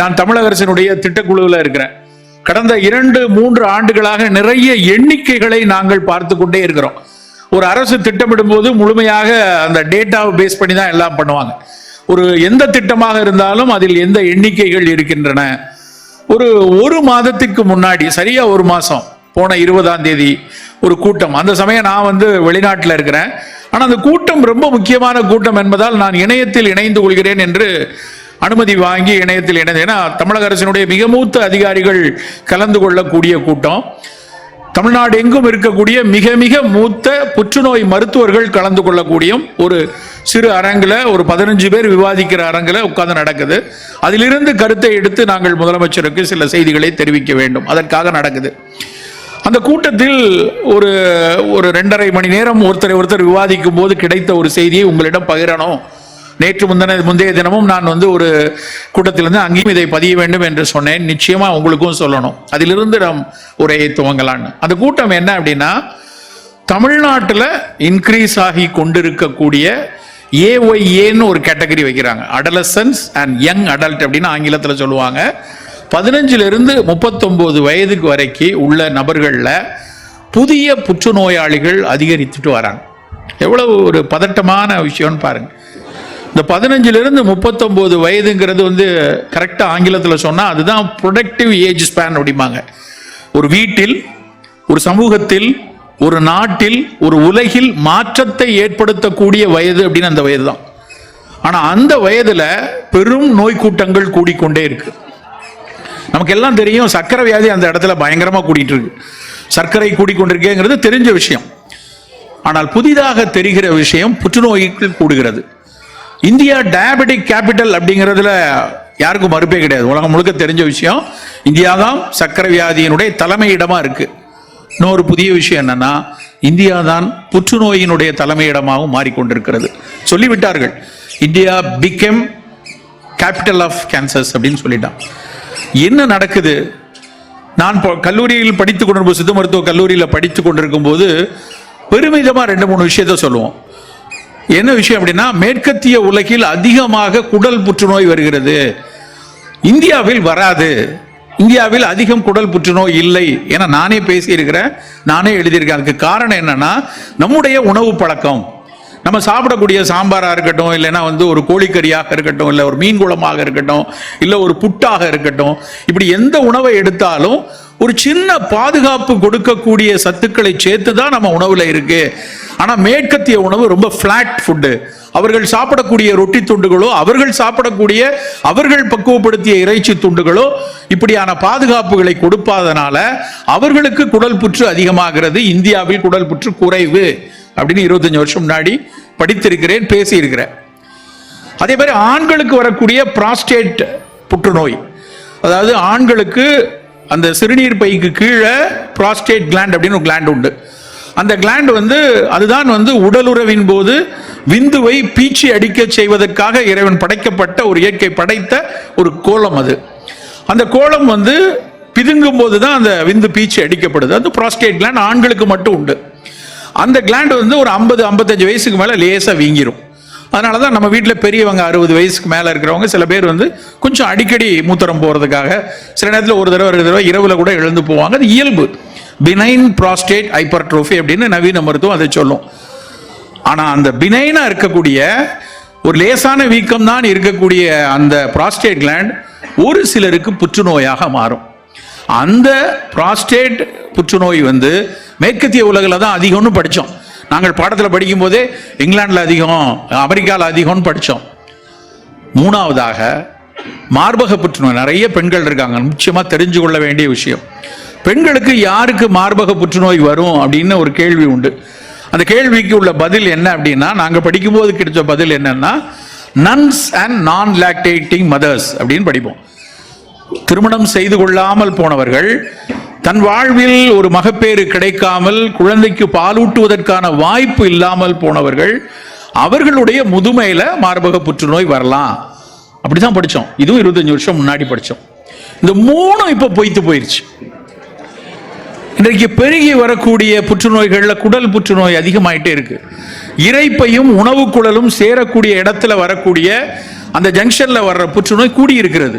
நான் தமிழக அரசினுடைய திட்டக்குழுவில் இருக்கிறேன். கடந்த இரண்டு மூன்று ஆண்டுகளாக நிறைய எண்ணிக்கைகளை நாங்கள் பார்த்து கொண்டே இருக்கிறோம். ஒரு அரசு திட்டமிடும் போது முழுமையாக அந்த டேட்டாவை பேஸ் பண்ணி தான் எல்லாம் பண்ணுவாங்க. ஒரு எந்த திட்டமாக இருந்தாலும் அதில் எந்த எண்ணிக்கைகள் இருக்கின்றன. ஒரு ஒரு மாதத்துக்கு முன்னாடி சரியா ஒரு மாசம் போன இருபதாம் தேதி ஒரு கூட்டம். அந்த சமயம் நான் வந்து வெளிநாட்டில் இருக்கிறேன். ஆனால் அந்த கூட்டம் ரொம்ப முக்கியமான கூட்டம் என்பதால் நான் இணையத்தில் இணைந்து கொள்கிறேன் என்று அனுமதி வாங்கி இணையத்தில் இணைந்து. ஏன்னா தமிழக அரசினுடைய மிக மூத்த அதிகாரிகள் கலந்து கொள்ளக்கூடிய கூட்டம். தமிழ்நாடு எங்கும் இருக்கக்கூடிய மிக மிக மூத்த புற்றுநோய் மருத்துவர்கள் கலந்து கொள்ளக்கூடிய ஒரு சிறு அரங்கில் ஒரு பதினஞ்சு பேர் விவாதிக்கிற அரங்கில் உட்கார்ந்து நடக்குது. அதிலிருந்து கருத்தை எடுத்து நாங்கள் முதலமைச்சருக்கு சில செய்திகளை தெரிவிக்க வேண்டும். அதற்காக நடக்குது. அந்த கூட்டத்தில் ஒரு ஒரு ரெண்டரை மணி நேரம் ஒருத்தரை ஒருத்தர் விவாதிக்கும் போது கிடைத்த ஒரு செய்தியை உங்களிடம் பகிரணும். நேற்று முந்தின முந்தைய தினமும் நான் வந்து ஒரு கூட்டத்திலிருந்து அங்கேயும் இதை பதிய வேண்டும் என்று சொன்னேன். நிச்சயமா உங்களுக்கும் சொல்லணும். அதிலிருந்து நாம் உரையை துவங்கலான்னு அந்த கூட்டம் என்ன அப்படின்னா தமிழ்நாட்டில் இன்க்ரீஸ் ஆகி கொண்டிருக்கக்கூடிய ஏஒய்ஏன்னு ஒரு கேட்டகரி வைக்கிறாங்க. அடலசன்ஸ் அண்ட் யங் அடல்ட் அப்படின்னு ஆங்கிலத்தில் சொல்லுவாங்க. பதினஞ்சிலிருந்து முப்பத்தொம்போது வயதுக்கு வரைக்கும் உள்ள நபர்களில் புதிய புற்றுநோயாளிகள் அதிகரித்துட்டு வராங்க. எவ்வளவு ஒரு பதட்டமான விஷயம்னு பாருங்கள் இந்த பதினஞ்சிலிருந்து முப்பத்தொம்போது வயதுங்கிறது வந்து கரெக்டாக ஆங்கிலத்தில் சொன்னால் அதுதான் ப்ரொடக்டிவ் ஏஜ் ஸ்பேன் அப்படிம்பாங்க. ஒரு வீட்டில் ஒரு சமூகத்தில் ஒரு நாட்டில் ஒரு உலகில் மாற்றத்தை ஏற்படுத்தக்கூடிய வயது அப்படின்னு அந்த வயது தான் ஆனால் அந்த வயதில் பெரும் நோய் கூட்டங்கள் கூடிக்கொண்டே இருக்கு. நமக்கு எல்லாம் தெரியும் சர்க்கரை வியாதி அந்த இடத்துல பயங்கரமாக கூடிட்டு இருக்கு. சர்க்கரை கூடிக்கொண்டிருக்கேங்கிறது தெரிஞ்ச விஷயம். ஆனால் புதிதாக தெரிகிற விஷயம் புற்றுநோய்க்கு கூடுகிறது. இந்தியா டயபெட்டிக் கேபிட்டல் அப்படிங்கிறதுல யாருக்கும் மறுப்பே கிடையாது. உலகம் முழுக்க தெரிஞ்ச விஷயம் இந்தியா தான் சர்க்கரை வியாதியினுடைய தலைமையிடமா இருக்கு. இன்னொரு புதிய விஷயம் என்னன்னா இந்தியா தான் புற்றுநோயினுடைய தலைமையிடமாகவும் மாறிக்கொண்டிருக்கிறது. சொல்லிவிட்டார்கள். India become capital of cancers அப்படின்னு சொல்லிட்டான். என்ன நடக்குது? நான் இப்போ கல்லூரியில் படித்து கொண்டிருக்கும் சித்த மருத்துவ கல்லூரியில் படித்து கொண்டிருக்கும் போது பெருமிதமாக ரெண்டு மூணு விஷயத்த சொல்லுவோம். என்ன விஷயம் அப்படின்னா மேற்கத்திய உலகில் அதிகமாக குடல் புற்றுநோய் வருகிறது. இந்தியாவில் வராது. இந்தியாவில் அதிகம் குடல் புற்றுநோய் இல்லை என நானே பேசியிருக்கிறேன் நானே எழுதியிருக்கேன். அதுக்கு காரணம் என்னன்னா நம்முடைய உணவு பழக்கம். நம்ம சாப்பிடக்கூடிய சாம்பாராக இருக்கட்டும் இல்லைன்னா வந்து ஒரு கோழிக்கறியாக இருக்கட்டும் இல்லை ஒரு மீன் குளமாக இருக்கட்டும் இல்லை ஒரு புட்டாக இருக்கட்டும் இப்படி எந்த உணவை எடுத்தாலும் ஒரு சின்ன பாதுகாப்பு கொடுக்கக்கூடிய சத்துக்களை சேர்த்து தான் நம்ம உணவுல இருக்கு. ஆனா மேற்கத்திய உணவு ரொம்ப ஃப்ளாட் ஃபுட்டு அவர்கள் சாப்பிடக்கூடிய ரொட்டி துண்டுகளோ அவர்கள் சாப்பிடக்கூடிய அவர்கள் பக்குவப்படுத்திய இறைச்சி துண்டுகளோ இப்படியான பாதுகாப்புகளை கொடுப்பாதனால அவர்களுக்கு குடல் புற்று அதிகமாகிறது. இந்தியாவில் குடல் புற்று குறைவு அப்படின்னு இருபத்தஞ்சு வருஷம் முன்னாடி படித்திருக்கிறேன் பேசியிருக்கிறேன். அதே மாதிரி ஆண்களுக்கு வரக்கூடிய ப்ராஸ்டேட் புற்றுநோய். அதாவது ஆண்களுக்கு அந்த சிறுநீர் பைக்கு கீழே ப்ராஸ்டேட் கிளாண்ட் அப்படின்னு ஒரு கிளாண்ட் உண்டு. அந்த கிளாண்ட் வந்து அதுதான் வந்து உடலுறவின் போது விந்துவை பீச்சி அடிக்க செய்வதற்காக இறைவன் படைக்கப்பட்ட ஒரு இயற்கை படைத்த ஒரு கோலம் அது. அந்த கோலம் வந்து பிதுங்கும் போது தான் அந்த விந்து பீச்சி அடிக்கப்படுது. அது ப்ராஸ்டேட் கிளாண்ட் ஆண்களுக்கு மட்டும் உண்டு. அந்த கிளாண்ட் வந்து ஒரு ஐம்பது ஐம்பத்தஞ்சு வயசுக்கு மேலே லேசாக வீங்கிரும். அதனால தான் நம்ம வீட்டில் பெரியவங்க அறுபது வயசுக்கு மேலே இருக்கிறவங்க சில பேர் வந்து கொஞ்சம் அடிக்கடி மூத்திரம் போகிறதுக்காக சில நேரத்தில் ஒரு தடவை ரெண்டு தடவை இரவில் கூட எழுந்து போவாங்க. அது இயல்பு. பினைன் ப்ராஸ்டேட் ஹைப்பர்ட்ரோஃபி அப்படின்னு நவீன மருத்துவம் அதை சொல்லும். ஆனால் அந்த பினைனாக இருக்கக்கூடிய ஒரு லேசான வீக்கம் தான் இருக்கக்கூடிய அந்த ப்ராஸ்டேட் கிளாண்ட் ஒரு சிலருக்கு புற்றுநோயாக மாறும். அந்த ப்ராஸ்டேட் புற்றுநோய் வந்து மேற்கத்திய உலகில் தான் அதிகம்னு படித்தோம் நாங்கள் பாடத்தில் படிக்கும் போதே இங்கிலாந்தில் அதிகம் அமெரிக்காவில் அதிகம்னு படித்தோம் மூணாவதாக மார்பக புற்றுநோய் நிறைய பெண்கள் இருக்காங்க. முக்கியமாக தெரிஞ்சு கொள்ள வேண்டிய விஷயம். பெண்களுக்கு யாருக்கு மார்பக புற்றுநோய் வரும் அப்படின்னு ஒரு கேள்வி உண்டு. அந்த கேள்விக்கு உள்ள பதில் என்ன அப்படின்னா நாங்கள் படிக்கும்போது கிடைச்ச பதில் என்னன்னா nuns and non lactating mothers அப்படின்னு படிப்போம். திருமணம் செய்து கொள்ளாமல் போனவர்கள் தன் வாழ்வில் ஒரு மகப்பேறு கிடைக்காமல் குழந்தைக்கு பாலூட்டுவதற்கான வாய்ப்பு இல்லாமல் போனவர்கள் அவர்களுடைய முதுமையில மார்பக புற்றுநோய் வரலாம். அப்படிதான் படித்தோம் இதுவும் இருபத்தஞ்சு வருஷம் முன்னாடி படித்தோம் இந்த மூணும் இப்போ பொய்த்து போயிருச்சு. இன்றைக்கு பெருகி வரக்கூடிய புற்றுநோய்களில் குடல் புற்றுநோய் அதிகமாயிட்டே இருக்கு. இறைப்பையும் உணவு குழலும் சேரக்கூடிய இடத்துல வரக்கூடிய அந்த ஜங்ஷனில் வர்ற புற்றுநோய் கூடி இருக்கிறது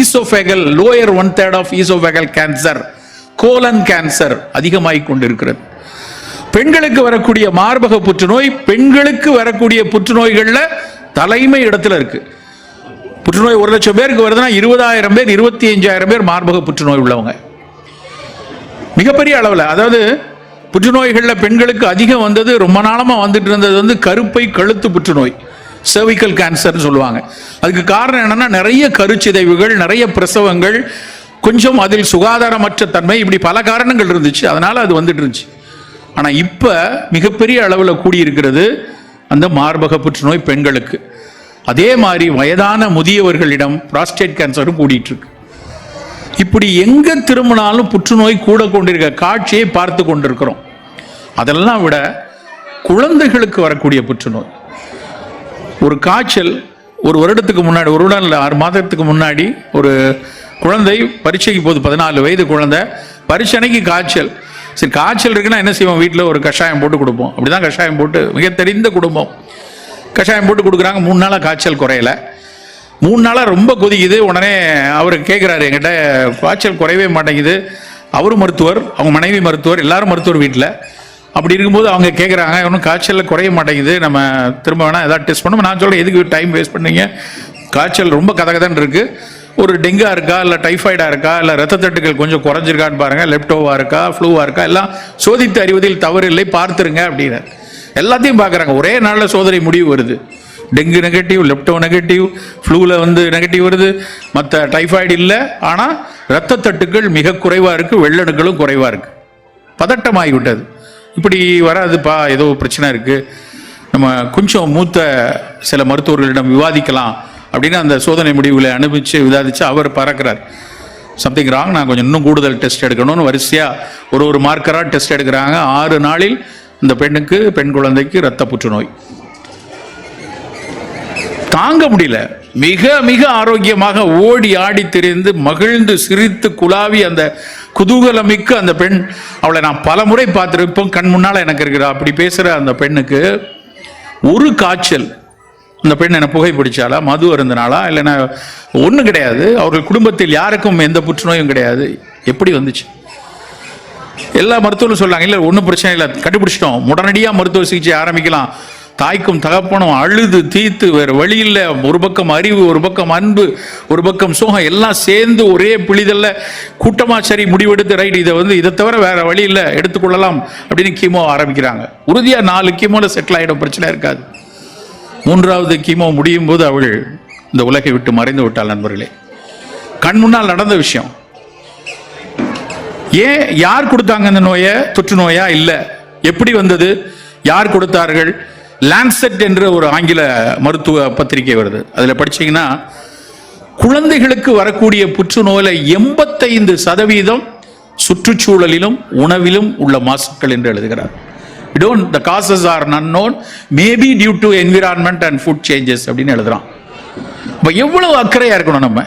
oesophageal lower one third of oesophageal cancer colon cancer அதிகமாகிக் கொண்டிருக்கிறது. பெண்களுக்கு வரக்கூடிய மார்பக புற்றுநோய் பெண்களுக்கு வரக்கூடிய புற்றுநோய்களில் தலைமை இடத்துல இருக்கு. புற்றுநோய் ஒரு லட்சம் பேருக்கு வருதுன்னா இருபதாயிரம் பேர் இருபத்தி அஞ்சாயிரம் பேர் மார்பக புற்றுநோய் உள்ளவங்க. மிகப்பெரிய அளவில் அதாவது புற்றுநோய்களில் பெண்களுக்கு அதிகம் வந்தது ரொம்ப நாளமாக வந்துட்டு இருந்தது வந்து கருப்பை கழுத்து புற்றுநோய் சர்விக்கல் கேன்சர்னு சொல்லுவாங்க. அதுக்கு காரணம் என்னன்னா நிறைய கருச்சிதைவுகள் நிறைய பிரசவங்கள் கொஞ்சம் அதில் சுகாதாரமற்ற தன்மை இப்படி பல காரணங்கள் இருந்துச்சு அதனால அது வந்துட்டு இருந்துச்சு. ஆனால் இப்போ மிகப்பெரிய அளவில் கூடியிருக்கிறது அந்த மார்பக புற்றுநோய் பெண்களுக்கு. அதே மாதிரி வயதான முதியவர்களிடம் prostate கேன்சரும் கூடிட்டு இருக்கு இப்படி எங்க திரும்பினாலும் புற்றுநோய் கூட கொண்டிருக்க காட்சியை பார்த்து கொண்டிருக்கிறோம். அதெல்லாம் விட குழந்தைகளுக்கு வரக்கூடிய புற்றுநோய். ஒரு காய்ச்சல் ஒரு வருடத்துக்கு முன்னாடி ஒரு வருடம் இல்லை ஆறு மாதத்துக்கு முன்னாடி ஒரு குழந்தை பரீட்சைக்கு போகுது பதினாலு வயது குழந்தை. பரீட்சனைக்கு காய்ச்சல். சரி காய்ச்சல் இருக்குன்னா என்ன செய்வோம்? வீட்டில் ஒரு கஷாயம் போட்டு கொடுப்போம். அப்படிதான் கஷாயம் போட்டு மிக தெரிந்த குடும்பம். கஷாயம் போட்டு கொடுக்குறாங்க மூணு நாளாக காய்ச்சல் குறையலை. மூணு நாளாக ரொம்ப கொதிக்குது. உடனே அவர் கேட்குறாரு என்கிட்ட காய்ச்சல் குறையவே மாட்டேங்குது. அவர் மருத்துவர் அவங்க மனைவி மருத்துவர் எல்லாரும் மருத்துவர் வீட்டில். அப்படி இருக்கும்போது அவங்க கேட்குறாங்க ஒன்றும் காய்ச்சலில் குறைய மாட்டேங்குது. நம்ம திரும்ப வேணால் ஏதாவது டெஸ்ட் பண்ணும் நான் சொல்கிறேன் எதுக்கு டைம் வேஸ்ட் பண்ணீங்க? காய்ச்சல் ரொம்ப கதகதன்னு இருக்குது ஒரு டெங்கா இருக்கா இல்லை டைஃபாய்டா இருக்கா இல்லை ரத்த தட்டுகள் கொஞ்சம் குறைஞ்சிருக்கான்னு பாருங்க லெப்டோவா இருக்கா ஃப்ளூவா இருக்கா எல்லாம் சோதித்து அறிவதில் தவறு இல்லை பார்த்துருங்க அப்படின்னு. எல்லாத்தையும் பார்க்குறாங்க. ஒரே நாளில் சோதனை முடிவு வருது. டெங்கு நெகட்டிவ் லெப்டோ நெகட்டிவ் ஃப்ளூவில் வந்து நெகட்டிவ் வருது. மற்ற டைஃபாய்டு இல்லை ஆனால் ரத்த தட்டுக்கள் மிக குறைவாக இருக்குது வெள்ளணுக்களும் குறைவாக இருக்குது பதட்டமாகிவிட்டது. இப்படி வராதுப்பா ஏதோ பிரச்சனை இருக்குது நம்ம கொஞ்சம் மூத்த சில மருத்துவர்களிடம் விவாதிக்கலாம். அப்படின்னு அந்த சோதனை முடிவுகளை அனுபவிச்சு விவாதிச்சு அவர் பறக்கிறார். சம்திங் ராங் நான் கொஞ்சம் இன்னும் கூடுதல் டெஸ்ட் எடுக்கணும்னு வரிசையாக ஒரு ஒரு மார்க்கராக டெஸ்ட் எடுக்கிறாங்க. ஆறு நாளில் இந்த பெண்ணுக்கு பெண் குழந்தைக்கு இரத்த புற்றுநோய். தாங்க முடியல. மிக மிக ஆரோக்கியமாக ஓடி ஆடி திரிந்து மகிழ்ந்து சிரித்து குழாவி அந்த குதூகலமிக்க அந்த பெண். அவளை நான் பல முறை பார்த்துருப்போம். கண் முன்னால் எனக்கு இருக்கிற அப்படி பேசுகிற அந்த பெண்ணுக்கு ஒரு காய்ச்சல். இந்த பெண் என்ன புகைப்பிடிச்சாலா மது அருந்தினாலா இல்லைன்னா ஒன்றும் கிடையாது. அவர்கள் குடும்பத்தில் யாருக்கும் எந்த புற்றுநோயும் கிடையாது. எப்படி வந்துச்சு? எல்லா மருத்துவரும் சொல்றாங்க இல்லை ஒன்றும் பிரச்சனை இல்லை கண்டுபிடிச்சிட்டோம். உடனடியாக மருத்துவ சிகிச்சை ஆரம்பிக்கலாம். தாய்க்கும் தகப்பனும் அழுது தீத்து வேறு வழி இல்லை. ஒரு பக்கம் அறிவு ஒரு பக்கம் அன்பு ஒரு பக்கம் சோகம் எல்லாம் சேர்ந்து ஒரே பிழிதல்ல கூட்டமாக சரி முடிவெடுத்து ரைட் இதை வந்து இதை தவிர வேறு வழி இல்லை எடுத்துக்கொள்ளலாம். அப்படின்னு கீமோ ஆரம்பிக்கிறாங்க. உறுதியாக நாலு கீமோவில் செட்டில் ஆகிடும் பிரச்சனை இருக்காது. மூன்றாவது கீமோ முடியும் போது அவள் இந்த உலகை விட்டு மறைந்து விட்டாள் நண்பர்களே. கண் முன்னால் நடந்த விஷயம். ஏன் யார் கொடுத்தாங்க இந்த நோயை? தொற்று நோயா? இல்லை. எப்படி வந்தது? யார் கொடுத்தார்கள்? லான்செட் என்ற ஒரு ஆங்கில மருத்துவ பத்திரிகை வருது. அதில் படிச்சீங்கன்னா குழந்தைகளுக்கு வரக்கூடிய புற்றுநோயில் எண்பத்தைந்து சதவீதம் சுற்றுச்சூழலிலும் உணவிலும் உள்ள மாசுக்கள் என்று எழுதுகிறார். Don't the causes are unknown maybe due to environment and food changes அப்படின்னு எழுதுறான். இப்போ எவ்வளவு அக்கறையா இருக்கணும் நம்ம?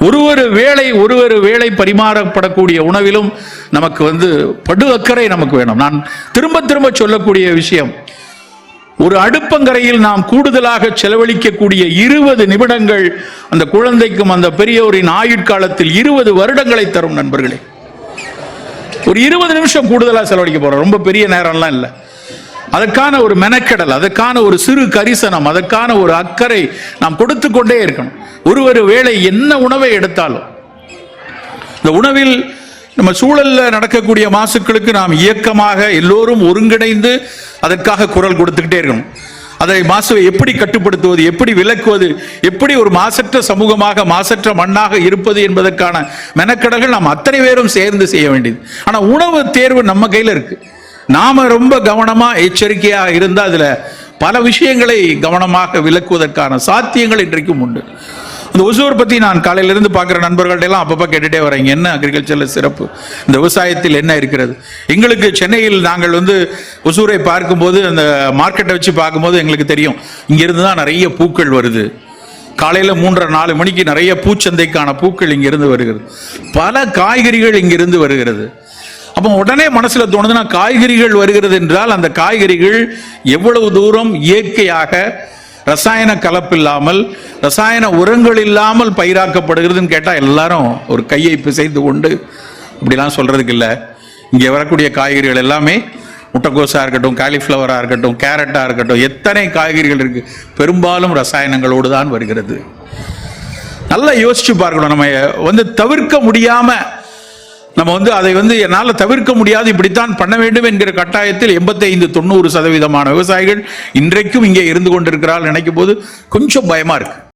ஒரு ஒரு வேளை ஒரு ஒரு வேளை பரிமாறப்படக்கூடிய உணவிலும் நமக்கு வந்து படு அக்கறை நமக்கு வேணும். நான் திரும்ப திரும்ப சொல்லக்கூடிய விஷயம் ஒரு அடுப்பங்கரையில் நாம் கூடுதலாக செலவழிக்கக்கூடிய இருபது நிமிடங்கள் அந்த குழந்தைக்கும் அந்த பெரியோரின் ஆயுட்காலத்தில் இருபது வருடங்களை தரும் நண்பர்களே. ஒரு இருபது நிமிஷம் கூடுதலாக செலவழிக்க போறோம். ரொம்ப பெரிய நேரம்லாம் இல்லை. அதற்கான ஒரு மெனக்கெடல் அதற்கான ஒரு சிறு கரிசனம் அதற்கான ஒரு அக்கறை நாம் கொடுத்து கொண்டே இருக்கணும். ஒரு ஒரு வேளை என்ன உணவை எடுத்தாலும். இந்த உணவில் நம்ம சூழல்ல நடக்கக்கூடிய மாசுக்களுக்கு நாம் இயக்கமாக எல்லோரும் ஒருங்கிணைந்து அதற்காக குரல் கொடுத்துக்கிட்டே இருக்கணும். அதை மாசுவை எப்படி கட்டுப்படுத்துவது எப்படி விலக்குவது எப்படி ஒரு மாசற்ற சமூகமாக மாசற்ற மண்ணாக இருப்பது என்பதற்கான மெனக்கடல்கள் நாம் அத்தனை பேரும் சேர்ந்து செய்ய வேண்டியது. ஆனால் உணவு தேர்வு நம்ம கையில் இருக்கு. நாம ரொம்ப கவனமா எச்சரிக்கையா இருந்தால் அதுல பல விஷயங்களை கவனமாக விலக்குவதற்கான சாத்தியங்கள் இன்றைக்கும் உண்டு. இந்த ஒசூர் பத்தி நான் காலையிலேருந்து பார்க்குற நண்பர்கள்ட்ட எல்லாம் அப்பப்போ கேட்டுட்டே வரேங்க என்ன அக்ரிகல்ச்சரில் சிறப்பு? இந்த விவசாயத்தில் என்ன இருக்கிறது? எங்களுக்கு சென்னையில் நாங்கள் வந்து ஒசூரை பார்க்கும்போது அந்த மார்க்கெட்டை வச்சு பார்க்கும்போது எங்களுக்கு தெரியும். இங்கிருந்து தான் நிறைய பூக்கள் வருது. காலையில் மூன்றரை நாலு மணிக்கு நிறைய பூச்சந்தைக்கான பூக்கள் இங்கிருந்து வருகிறது. பல காய்கறிகள் இங்கிருந்து வருகிறது. அப்போ உடனே மனசில் தோணுதுன்னா காய்கறிகள் வருகிறது என்றால் அந்த காய்கறிகள் எவ்வளவு தூரம் இயற்கையாக ரசாயன கலப்பு இல்லாமல் ரசாயன உரங்கள் இல்லாமல் பயிராக்கப்படுகிறதுன்னு கேட்டால் எல்லாரும் ஒரு கையை பிசைந்து கொண்டு இப்படிலாம் சொல்கிறதுக்கு இல்லை. இங்கே வரக்கூடிய காய்கறிகள் எல்லாமே முட்டைக்கோஸாக இருக்கட்டும் காலிஃப்ளவராக இருக்கட்டும் கேரட்டாக இருக்கட்டும் எத்தனை காய்கறிகள் இருக்குது பெரும்பாலும் ரசாயனங்களோடு தான் வருகிறது. நல்லா யோசிச்சு பார்க்கணும் நம்ம. வந்து தவிர்க்க முடியாமல் நம்ம வந்து அதை வந்து என்னால் தவிர்க்க முடியாது. இப்படித்தான் பண்ண வேண்டும் என்கிற கட்டாயத்தில் எண்பத்தைந்து தொண்ணூறு சதவீதமான விவசாயிகள் இன்றைக்கும் இங்கே இருந்து கொண்டிருக்கிறார்கள். நினைக்கும் போது கொஞ்சம் பயமா இருக்கு.